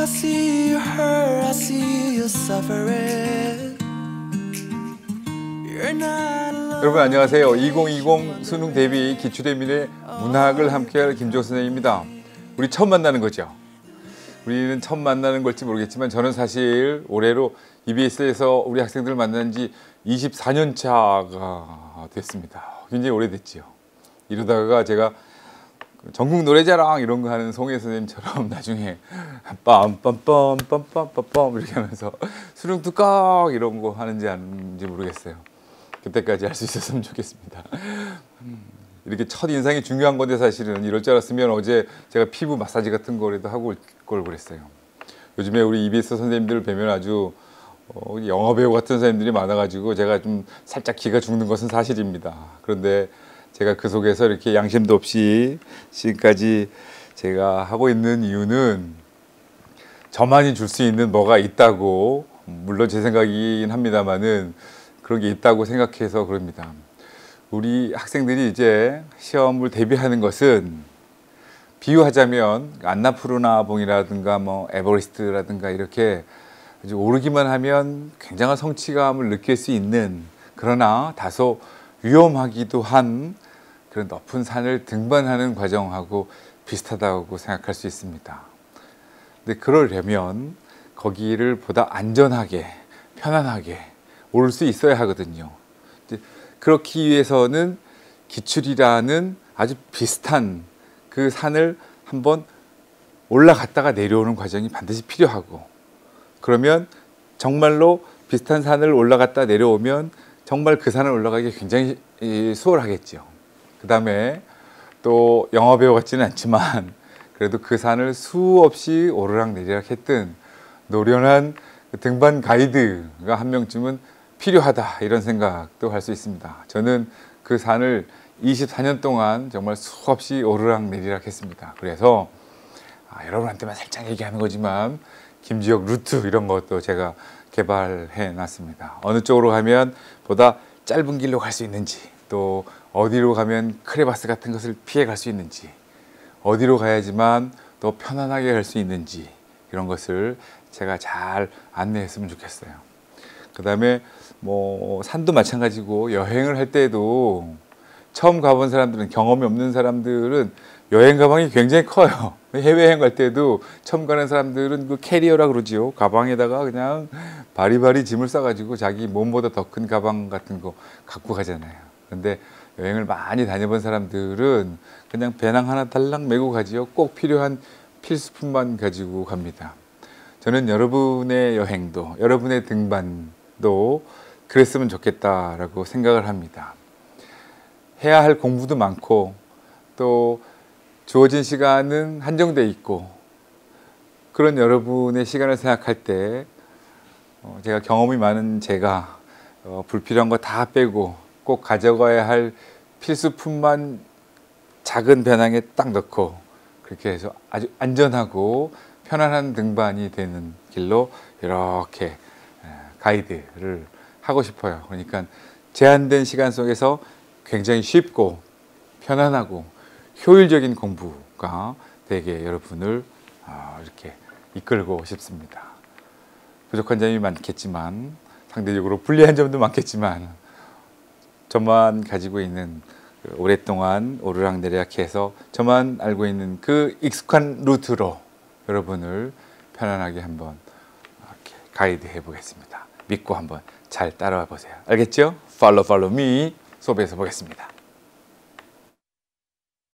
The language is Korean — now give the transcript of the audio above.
I see you hurt, I see you suffering. You're not. 여러분 안녕하세요. 2020 수능 대비 기출예민의 문학을 함께할 김종 선생입니다. 우리 처음 만나는 거죠. 우리는 처음 만나는 걸지 모르겠지만 저는 사실 올해로 EBS에서 우리 학생들 만난 지 24년 차가 됐습니다. 굉장히 오래됐지요. 이러다가 제가 전국 노래자랑 이런 거 하는 송혜 선생님처럼 나중에 빰빰빰빰빰빰빰 이렇게 하면서 수능 뚜껑 이런 거 하는지 아닌지 모르겠어요. 그때까지 할 수 있었으면 좋겠습니다. 음, 이렇게 첫 인상이 중요한 건데 사실은 이럴 줄 알았으면 어제 제가 피부 마사지 같은 거라도 하고 올 걸 그랬어요. 요즘에 우리 EBS 선생님들 뵈면 아주 어, 영화 배우 같은 선생님들이 많아가지고 제가 좀 살짝 기가 죽는 것은 사실입니다. 그런데 제가 그 속에서 이렇게 양심도 없이 지금까지 제가 하고 있는 이유는 저만이 줄 수 있는 뭐가 있다고 물론 제 생각이긴 합니다만은 그런 게 있다고 생각해서 그럽니다. 우리 학생들이 이제 시험을 대비하는 것은 비유하자면 안나푸르나봉이라든가 뭐 에버리스트라든가 이렇게 오르기만 하면 굉장한 성취감을 느낄 수 있는 그러나 다소 위험하기도 한 그런 높은 산을 등반하는 과정하고 비슷하다고 생각할 수 있습니다. 근데 그러려면 거기를 보다 안전하게 편안하게 오를 수 있어야 하거든요. 그렇기 위해서는 기출이라는 아주 비슷한 그 산을 한번 올라갔다가 내려오는 과정이 반드시 필요하고 그러면 정말로 비슷한 산을 올라갔다 내려오면 정말 그 산을 올라가기 굉장히 수월하겠죠. 그 다음에 또 영화 배우 같지는 않지만 그래도 그 산을 수없이 오르락 내리락 했던 노련한 등반 가이드가 한 명쯤은 필요하다 이런 생각도 할 수 있습니다. 저는 그 산을 24년 동안 정말 수없이 오르락 내리락 했습니다. 그래서 아, 여러분한테만 살짝 얘기하는 거지만 김지혁 루트 이런 것도 제가 개발해 놨습니다. 어느 쪽으로 가면 보다 짧은 길로 갈 수 있는지 또 어디로 가면 크레바스 같은 것을 피해 갈 수 있는지 어디로 가야지만 또 편안하게 갈 수 있는지 이런 것을 제가 잘 안내했으면 좋겠어요. 그 다음에 뭐 산도 마찬가지고 여행을 할 때도 처음 가본 사람들은 경험이 없는 사람들은 여행 가방이 굉장히 커요. 해외여행 갈 때도 처음 가는 사람들은 그 캐리어라 그러지요. 가방에다가 그냥 바리바리 짐을 싸가지고 자기 몸보다 더 큰 가방 같은 거 갖고 가잖아요. 근데 여행을 많이 다녀본 사람들은 그냥 배낭 하나 달랑 메고 가지요. 꼭 필요한 필수품만 가지고 갑니다. 저는 여러분의 여행도, 여러분의 등반도 그랬으면 좋겠다라고 생각을 합니다. 해야 할 공부도 많고 또 주어진 시간은 한정돼 있고 그런 여러분의 시간을 생각할 때 어, 제가 경험이 많은 제가 어, 불필요한 거 다 빼고 꼭 가져가야 할 필수품만 작은 배낭에 딱 넣고 그렇게 해서 아주 안전하고 편안한 등반이 되는 길로 이렇게 가이드를 하고 싶어요. 그러니까 제한된 시간 속에서 굉장히 쉽고 편안하고 효율적인 공부가 되게 여러분을 아, 이렇게 이끌고 싶습니다. 부족한 점이 많겠지만 상대적으로 불리한 점도 많겠지만 저만 가지고 있는 그 오랫동안 오르락내리락해서 저만 알고 있는 그 익숙한 루트로 여러분을 편안하게 한번 이렇게 가이드 해 보겠습니다. 믿고 한번 잘 따라와 보세요. 알겠죠? Follow, follow me. 수업에서 보겠습니다.